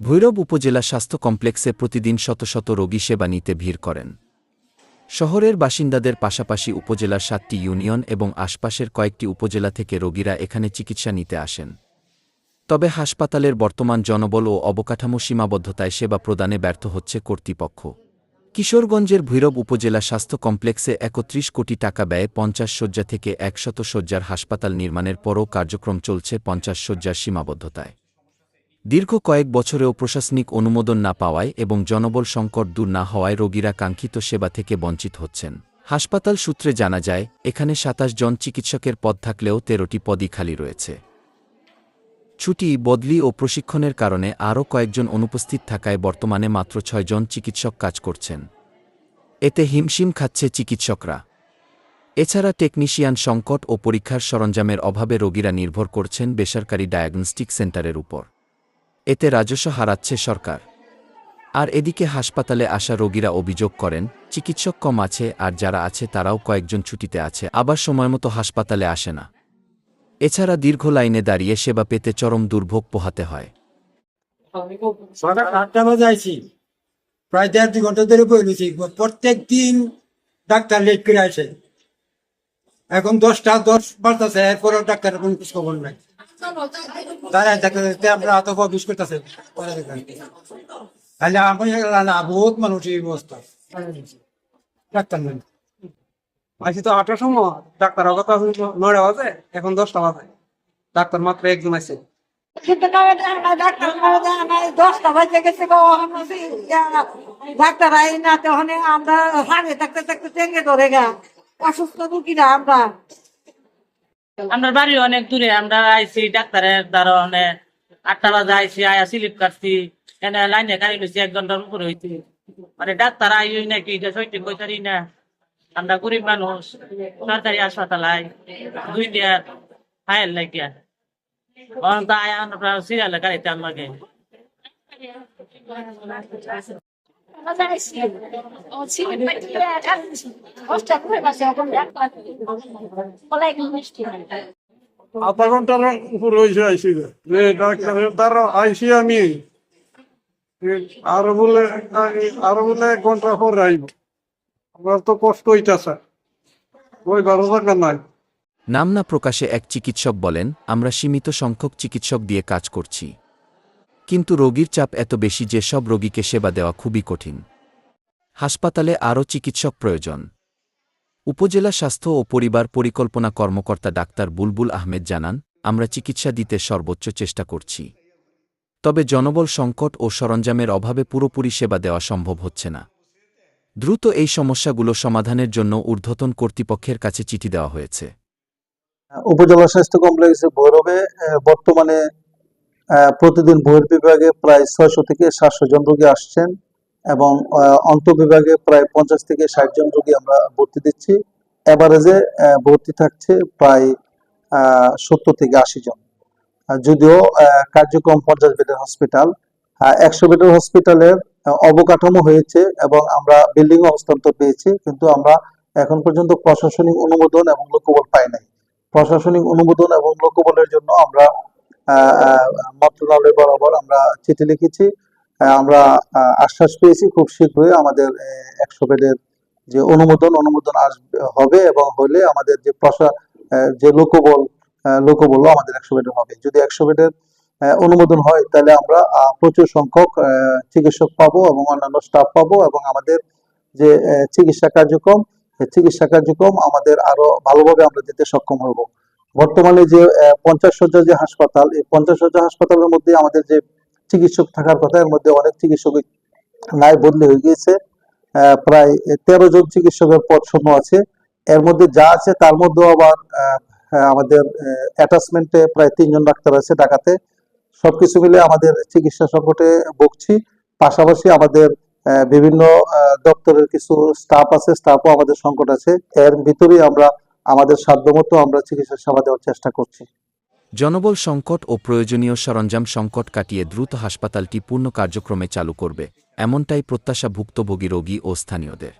ভৈরব উপজেলা স্বাস্থ্য কমপ্লেক্সে প্রতিদিন শত শত রোগী সেবা নিতে ভিড় করেন। শহরের বাসিন্দাদের পাশাপাশি উপজেলার সাতটি ইউনিয়ন এবং আশপাশের কয়েকটি উপজেলা থেকে রোগীরা এখানে চিকিৎসা নিতে আসেন। তবে হাসপাতালের বর্তমান জনবল ও অবকাঠামো সীমাবদ্ধতায় সেবা প্রদানে ব্যর্থ হচ্ছে কর্তৃপক্ষ। কিশোরগঞ্জের ভৈরব উপজেলা স্বাস্থ্য কমপ্লেক্সে একত্রিশ কোটি টাকা ব্যয়ে পঞ্চাশ শয্যা থেকে একশত শয্যার হাসপাতাল নির্মাণের পরও কার্যক্রম চলছে পঞ্চাশ শয্যার সীমাবদ্ধতায়। দীর্ঘ কয়েক বছরেও প্রশাসনিক অনুমোদন না পাওয়ায় এবং জনবল সংকট দূর না হওয়ায় রোগীরা কাঙ্ক্ষিত সেবা থেকে বঞ্চিত হচ্ছেন। হাসপাতাল সূত্রে জানা যায়, এখানে সাতাশ জন চিকিৎসকের পদ থাকলেও তেরোটি পদই খালি রয়েছে। ছুটি, বদলি ও প্রশিক্ষণের কারণে আরও কয়েকজন অনুপস্থিত থাকায় বর্তমানে মাত্র ছয়জন চিকিৎসক কাজ করছেন। এতে হিমশিম খাচ্ছে চিকিৎসকরা। এছাড়া টেকনিশিয়ান সংকট ও পরীক্ষার সরঞ্জামের অভাবে রোগীরা নির্ভর করছেন বেসরকারি ডায়াগনস্টিক সেন্টারের উপর। এতে রাজস্ব হারাচ্ছে সরকার। আর এদিকে হাসপাতালে আসা রোগীরা অভিযোগ করেন, চিকিৎসক কম আছে আর যারা আছে তারাও কয়েকজন ছুটিতে আছে, আবার সময়মতো হাসপাতালে আসে না। এছাড়া দীর্ঘ লাইনে দাঁড়িয়ে সেবা পেতে চরম দুর্ভোগ পোহাতে হয়। আটটা বাজে আইছি। প্রায় দেড় দুই ঘণ্টা ধরে বলেছি প্রত্যেক দিন ডাক্তার লেট করে আসে। এখন দশটা, দশ বাজতেছে। এরপরেও ডাক্তারের কোনো খোঁজ খবর নাই থাকতে থাকতে আমরা এত বিশ করতেছে। তাহলে আমি বহুত মানুষ এই অবস্থা। ডাক্তার নেই। আইসি তো আটটার সময় ডাক্তার কথা নয়টা বাজে এখন দশটা বাজে। ডাক্তার মাত্র একজন আছে কিন্তু না না ডাক্তার না না দশটা বাজে গেছে আমরা ডাক্তার আই না তখন আমরা হাড়ে থাকতে থাকতে টেঙ্গে ধরে গা অসুস্থ রুগীরা আমরা। আমরা বাড়ি অনেক দূরে আমরা আইছি ডাক্তারের দ্বারা অনেক আটটা বাজে আইছি আয়া স্লিপ কাটছি এনে লাইনে গাড়ি লইছি এক ঘণ্টার উপরে হইছি। মানে ডাক্তার আই নাকি সত্যি কইতারি না। আমরা গরিব মানুষ, সরকারি হাসপাতাল দুই দিন হায়ের লাগিয়া অন্ত আয়া সিরিয়ালে গাড়িতে আমাকে আধা ঘণ্টার উপরে হয়েছে আইসি যে ডাক্তারের দ্বারা আইসি আমি। আরও বলে আরও বলে এক ঘণ্টা পরে আইব আমার তো কষ্ট হইতাছে। ওই নাই। নাম না প্রকাশে এক চিকিৎসক বলেন, আমরা সীমিত সংখ্যক চিকিৎসক দিয়ে কাজ করছি। কিন্তু রোগীর চাপ এত বেশি যে সব রোগীকে সেবা দেওয়া খুবই কঠিন। হাসপাতালে আরও চিকিৎসক প্রয়োজন। উপজেলা স্বাস্থ্য ও পরিবার পরিকল্পনা কর্মকর্তা ডাক্তার বুলবুল আহমেদ জানান, আমরা চিকিৎসা দিতে সর্বোচ্চ চেষ্টা করছি। তবে জনবল সংকট ও সরঞ্জামের অভাবে পুরোপুরি সেবা দেওয়া সম্ভব হচ্ছে না। দ্রুত এই সমস্যাগুলো সমাধানের জন্য ঊর্ধ্বতন কর্তৃপক্ষের কাছে চিঠি দেওয়া হয়েছে। উপজেলা স্বাস্থ্য কমপ্লেক্সে ভৈরবে বর্তমানে প্রতিদিন বহির বিভাগে প্রায় ছয়শো থেকে সাতশো জন রোগী আসছেন এবং আহ, অন্ত বিভাগে প্রায় পঞ্চাশ থেকে ষাট জন রোগী আমরা ভর্তি দিচ্ছি। এভারেজে ভর্তি থাকছে প্রায় সত্তর থেকে আশি জন। যদিও কার্যক্রম পঞ্চাশ বেডের হসপিটাল একশো বেডের হসপিটালের অবকাঠামো হয়েছে এবং আমরা বিল্ডিং হস্তান্তর পেয়েছি কিন্তু আমরা এখন পর্যন্ত প্রশাসনিক অনুমোদন এবং লোকবল পাই নাই। প্রশাসনিক অনুমোদন এবং লোকবলের জন্য আমরা মন্ত্রণালয় বরাবর আমরা চিঠি লিখেছি। আমরা আশ্বাস পেয়েছি খুব শীঘ্রই আমাদের একশো বেডের যে অনুমোদন অনুমোদন আসবে হবে এবং হলে আমাদের যে প্রশা যে লোকবল আহ, লোকবলও আমাদের একশো বেডের হবে। যদি একশো বেডের অনুমোদন হয়, তাহলে আমরা প্রচুর সংখ্যক চিকিৎসক পাবো এবং অন্যান্য স্টাফ পাবো এবং আমাদের যে চিকিৎসা কার্যক্রম চিকিৎসা কার্যক্রম আমাদের আরও ভালোভাবে আমরা দিতে সক্ষম হব। বর্তমানে যে পঞ্চাশ শয্যা যে হাসপাতাল, এই পঞ্চাশ শয্যা হাসপাতালের মধ্যে আমাদের যে চিকিৎসক থাকার কথা, এর মধ্যে অনেক চিকিৎসক নাই বদলি হয়ে গিয়েছে। প্রায় তেরো জন চিকিৎসকের পদ শূন্য আছে। এর মধ্যে যা আছে তার মধ্যেও আবার আমাদের অ্যাটাচমেন্টে প্রায় তিনজন ডাক্তার আছে ঢাকাতে। সবকিছু মিলে আমাদের চিকিৎসা সংকটে ভুগছি। পাশাপাশি আমাদের বিভিন্ন দপ্তরের কিছু স্টাফ আছে স্টাফও আমাদের সংকট আছে। এর ভিতরেই আমরা, আমাদের সাধ্যমতো আমরা চিকিৎসা সেবা দেওয়ার চেষ্টা করছি। জনবল সংকট ও প্রয়োজনীয় সরঞ্জাম সংকট কাটিয়ে দ্রুত হাসপাতালটি পূর্ণ কার্যক্রমে চালু করবে, এমনটাই প্রত্যাশা ভুক্তভোগী রোগী ও স্থানীয়দের।